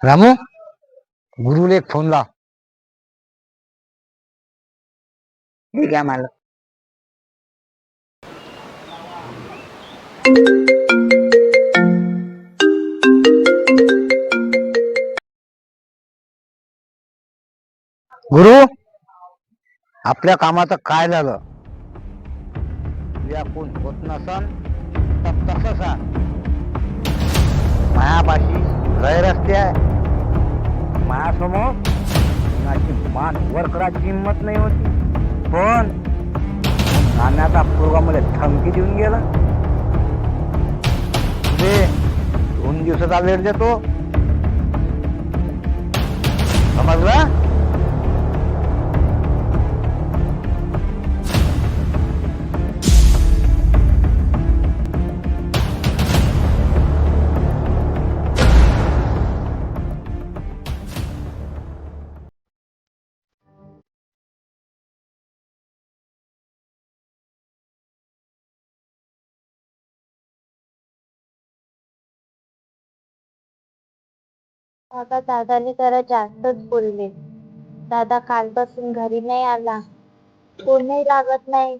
रामू गुरुले एक फोन लाव ठीक आहे मला गुरु आपल्या कामाचं काय झालं? या कोण होत नसन तर तसं सांग. मायापाशी लय रस्ते आहे. माझ्यासमोर कुणाची मान वर करायची हिंमत नाही होती. पण नाण्याचा पोरगा मला धमकी देऊन गेला. ते दोन दिवसाचा वेळ देतो. समजला? आता दादाने जरा जास्तच बोलले. दादा कालपासून घरी नाही आला. फोनही लागत नाही.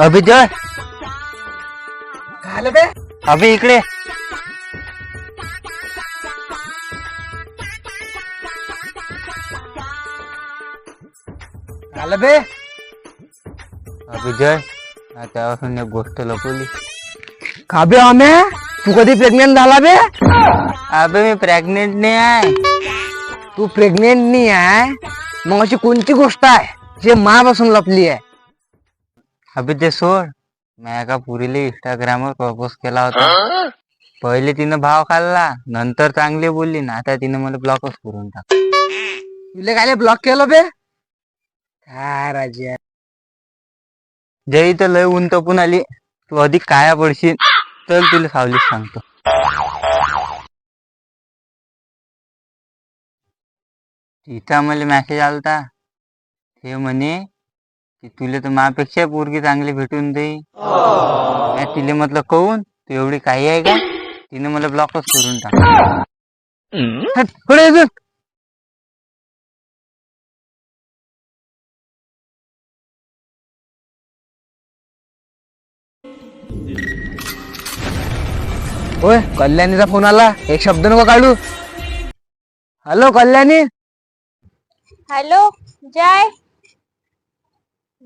अभिजय? झालं बे? अभि इकडे. झालं बे. अभिजय त्यापासून एक गोष्ट लपवली. का बे आम्ही तू कधी प्रेग्नेंट झाला बे? अबे मी प्रेग्नेंट नाही आहे. तू प्रेग्नेंट नाही आहे? मग अशी कोणती गोष्ट आहे जे मापासून लपली आहे? अभि ते सोड. मी एका पुरीले इंस्टाग्रामवर प्रपोज केला होता. पहिले तिनं भाव खाल्ला नंतर चांगली बोलली ना आता तिने मला ब्लॉकच करून टाक तुला काय ब्लॉक केलं बे? काय राजा. जय तर लय ऊन तपून आली. तू अधिक काया पडशील चल तुला सावलीच सांगतो. तिथं मला मेसेज आलता. ते म्हणे की तुला तर माझ्यापेक्षा पोरगी चांगली भेटून देई म्या तिले म्हटलं कहून तू एवढी काही आहे का? तिने मला ब्लॉकच करून टाक पुढे ये ओय कल्याणीचा फोन आला. एक शब्द नको काढू. हॅलो कल्याणी. हॅलो जय.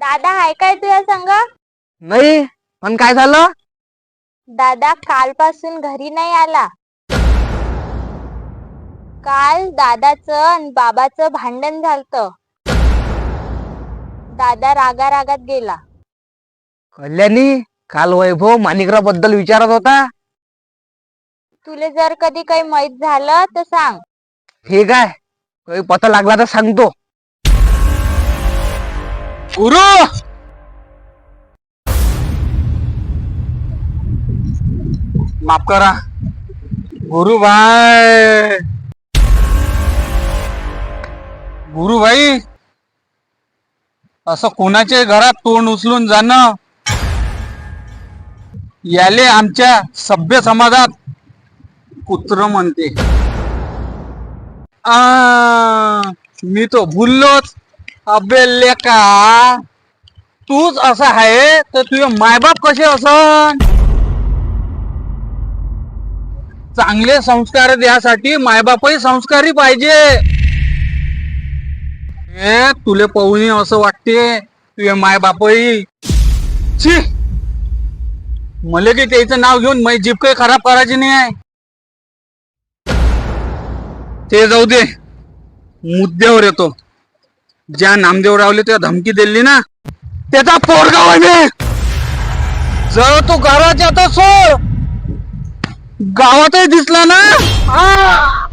दादा आहे काय तुझ्या संग? नाही पण काय झालं? दादा कालपासून घरी नाही आला. काल दादाचं आणि बाबाचं भांडण झालत. दादा रागा रागात गेला. कल्याणी काल वैभव माणिकरावबद्दल विचारत होता. तुले जर कधी काही माहीत झालं तर सांग. ठीक आहे काही पता लागला तर सांगतो. गुरु माफ करा. गुरु भाई! गुरु भाई! असं कोणाच्या घरात तोंड उचलून जाणं? याले आमच्या सभ्य समाजात कुत्र म्हणते. आ, मी तो भुललोच. अबे लेका तूच असा आहे तर तुझे मायबाप कसे असन? चांगले संस्कार द्यासाठी मायबापही संस्कारी पाहिजे. ए तुले पाहुणे असं वाटते तुझे मायबापही? छी मले की त्याचं नाव घेऊन माझी जीप काही खराब करायची नाही. आहे ते जाऊ दे. मुद्द्यावर येतो. ज्या नामदेव रावले त्या धमकी दिली ना त्याचा पोरगाव आहे मी. जर तो घराच्या आता सोड. गावातही दिसला ना. आ!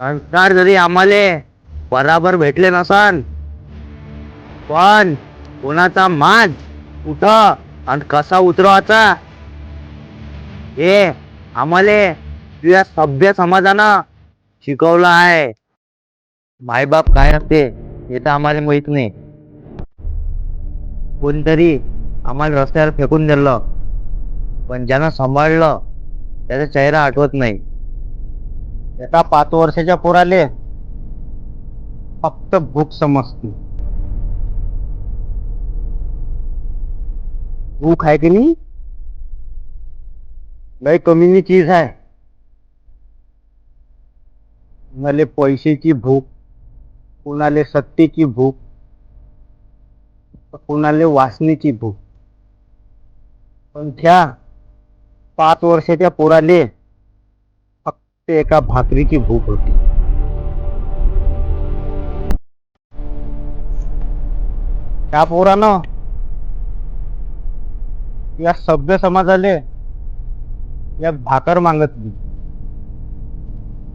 संस्कार जरी आम्हाला बराबर भेटले नसन पण कोणाचा मान कुठं आणि कसा उतरवायचा हे आम्हाला तुझ्या सभ्य समाजानं शिकवलं आहे. मायबाप काय असते हे तर आम्हाला माहीत नाही. कोणतरी आम्हाला रस्त्यावर फेकून दिलं पण ज्यानं सांभाळलं त्याचा चेहरा आठवत नाही. एका पाच वर्षाच्या पोराले फक्त भूक समजते. भूक आहे की नाही? लय कमीनी चीज आहे. कुणाले पैशाची भूक कुणाले सत्तेची भूक कुणाले वासनेची भूक. पण त्या पाच वर्षाच्या पोराले ते एका भाकरीची भूक होती. त्या पोरानं या सभ्य समाजाले या भाकर मागतली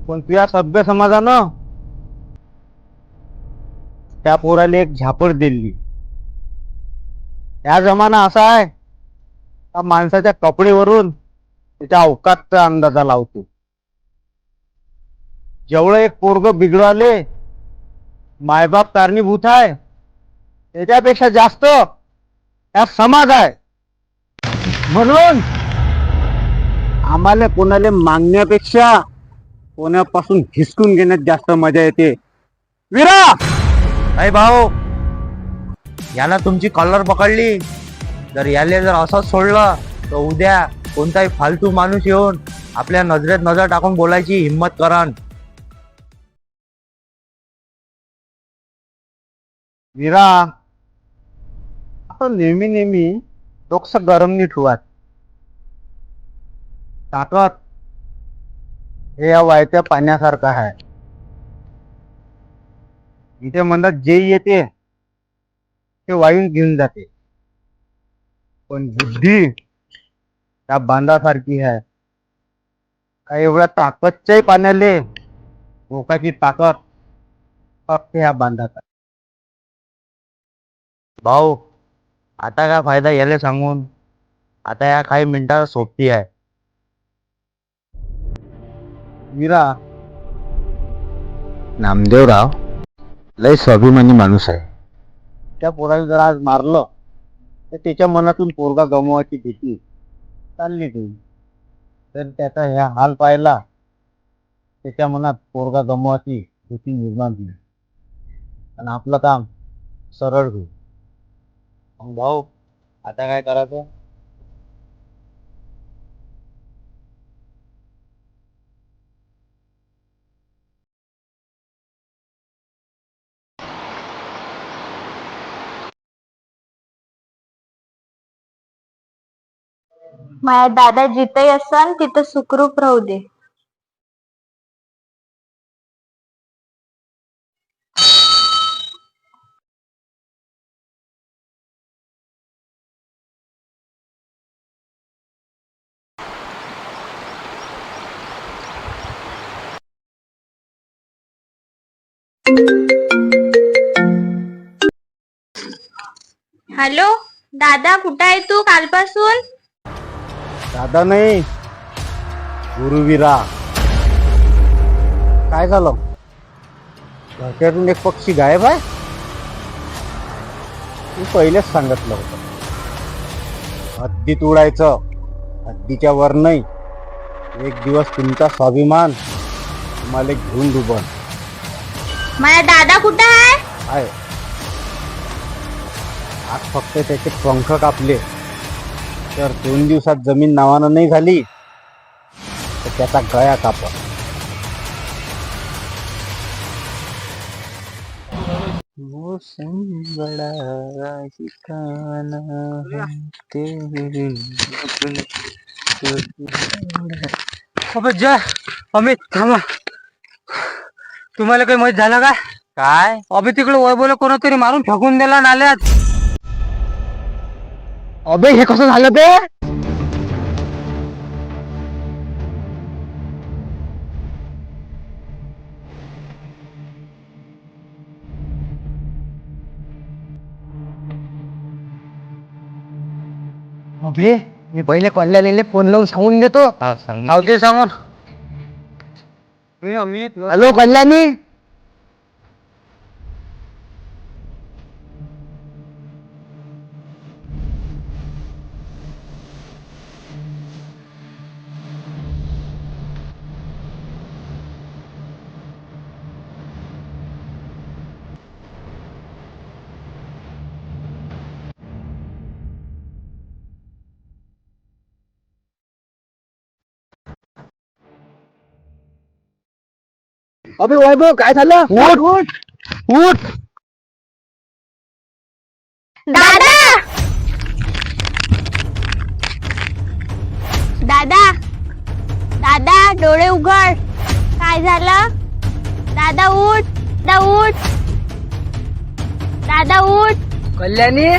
पण तुझ्या सभ्य समाजानं त्या पोराला एक झापड दिली. या जमाना असा आहे का माणसाच्या कपडेवरून त्याच्या अवकातचा अंदाजा लावतो. जेवढं एक पोरग बिघडवाले मायबाप कारणीभूत आहे. त्याच्यापेक्षा जास्त या समाज आहे. म्हणून आम्हाला कोणाला मागण्यापेक्षा कोणापासून हिसकून घेण्यात जास्त मजा येते. विरा! नाही भाऊ याला तुमची कॉलर पकडली. जर याले जर असंच सोडलं तर उद्या कोणताही फालतू माणूस येऊन आपल्या नजरेत नजर टाकून बोलायची हिंमत करण. विराम आता नेहमी नेहमी डोकसं गरम नी ठुवात ताकद हे या वायत्या पाण्यासारखं आहे. इथे म्हणतात जे येते ते वायून घेऊन जाते. पण बुद्धी त्या बांधासारखी आहे. काय एवढ्या ताकदच्याही पाण्याले मोकाची ताकद फक्त ह्या बांधात भाऊ आता काय फायदा याले सांगून? आता या काही मिनिटात सोबती आहे. मीरा. नामदेवराव लय स्वाभिमानी माणूस आहे. त्या पोराला जर आज मारलं तर त्याच्या मनातून पोरगा गमवायची भीती चालली ती. तर त्याचा ह्या हाल पाहिला त्याच्या मनात पोरगा गमवायची भीती निर्माण झाली. आणि आपलं काम सरळ होईल. मग भाऊ आता काय करायचं? माझ्या दादा जिथे असन तिथं सुखरूप राहू दे. हॅलो दादा कुठं आहे तू कालपासून? दादा नाही गुरुवीरा. काय झालं? घरच्यातून एक पक्षी गायब आहे? तू पहिलेच सांगितलं होतं. हद्दीत उडायचं हद्दीच्या वर नाही. एक दिवस तुमचा स्वाभिमान तुम्हाला घेऊन डुबन. माझा दादा कुठं आहे आहे आज फक्त त्याचे पंख कापले तर दोन दिवसात जमीन नावानं नाही झाली तर त्याचा गळ्या कापा अबे अमित थांबा तुम्हाला काही मत झालं का? काय? अभि तिकडे वैभव कोणतरी मारून फेकून दिला नाल्यात. अबे हे कसं झालं ते अभे मी पहिले कॉलला फोन लावून सांगून देतो. सांगून समोर. हॅलो कल्याणी? अबे वैभव काय झालं? उठ! उठ! उठ! दादा! दादा! दादा डोळे उघड. काय झालं? दादा उठ! दादा उठ! दादा उठ! कल्याणी?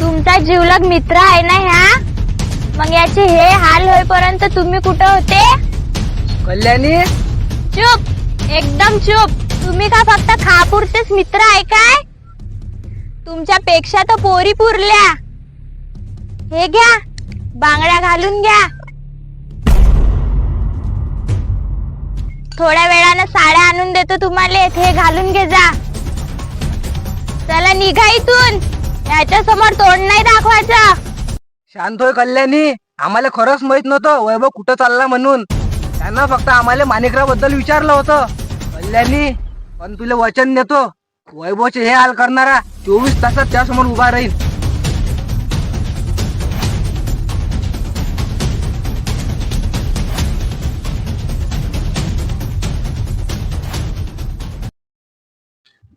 तुमचा जीवलग मित्र आहे ना ह्या? मग याचे हे हाल होईपर्यंत तुम्ही कुठं होते? कल्याणी? चुप! एकदम चुप! तुम्ही का फक्त खापुरतेच मित्र आहे काय? तुमच्या पेक्षा तर पोरी पुरल्या. हे घ्या बांगड्या घालून घ्या. थोड्या वेळानं साड्या आणून देतो तुम्हाला हे घालून घे जा. चला निघा इथून. याच्या समोर तोंड नाही दाखवायचं. शांत होय कल्याणी. आम्हाला खरंच माहीत नव्हतं वैभव कुठं चालला म्हणून. त्यांना फक्त आम्हाला माणिकरावबद्दल विचारलं होतं. कल्याणी पण तुला वचन देतो. वैभवचे हे हाल करणारा चोवीस तासात त्यासमोर उभा राहील.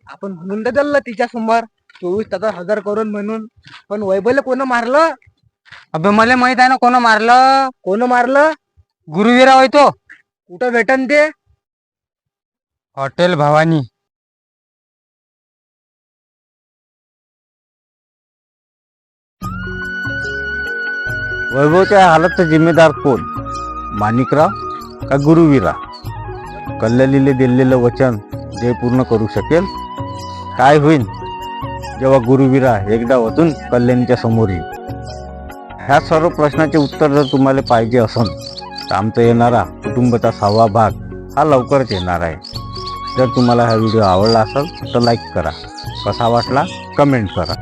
आपण म्हणून तर दिलं तिच्या समोर चोवीस तासात हजार करून म्हणून. पण वैभवला कोण मारलं? अबे मला माहीत आहे ना कोण मारलं? कोण मारलं? गुरुवीरा होय तो. कुठं भेटन ते? हॉटेल भवानी. वैभवच्या हालतचा जिम्मेदार कोण? माणिकराव का गुरुवीरा? कल्याणीले दिलेलं वचन जे पूर्ण करू शकेल? काय होईल जेव्हा गुरुवीरा एकदा वतून कल्याणीच्या समोर येईल? ह्या सर्व प्रश्नाचे उत्तर जर तुम्हाला पाहिजे असेल तर आमचा येणारा कुटुंबाचा सहावा भाग हा लवकरच येणार आहे. जर तुम्हाला हा व्हिडिओ आवडला असेल तर लाईक करा. कसा वाटला कमेंट करा.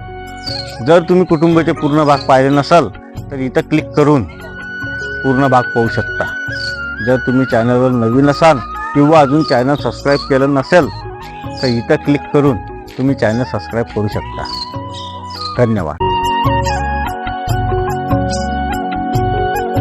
जर तुम्ही कुटुंबाचे पूर्ण भाग पाहिले नसाल तर इथं क्लिक करून पूर्ण भाग पाहू शकता. जर तुम्ही चॅनलवर नवीन असाल किंवा अजून चॅनल सबस्क्राईब केलं नसेल तर इथं क्लिक करून तुम्ही चॅनल सबस्क्राईब करू शकता. धन्यवाद.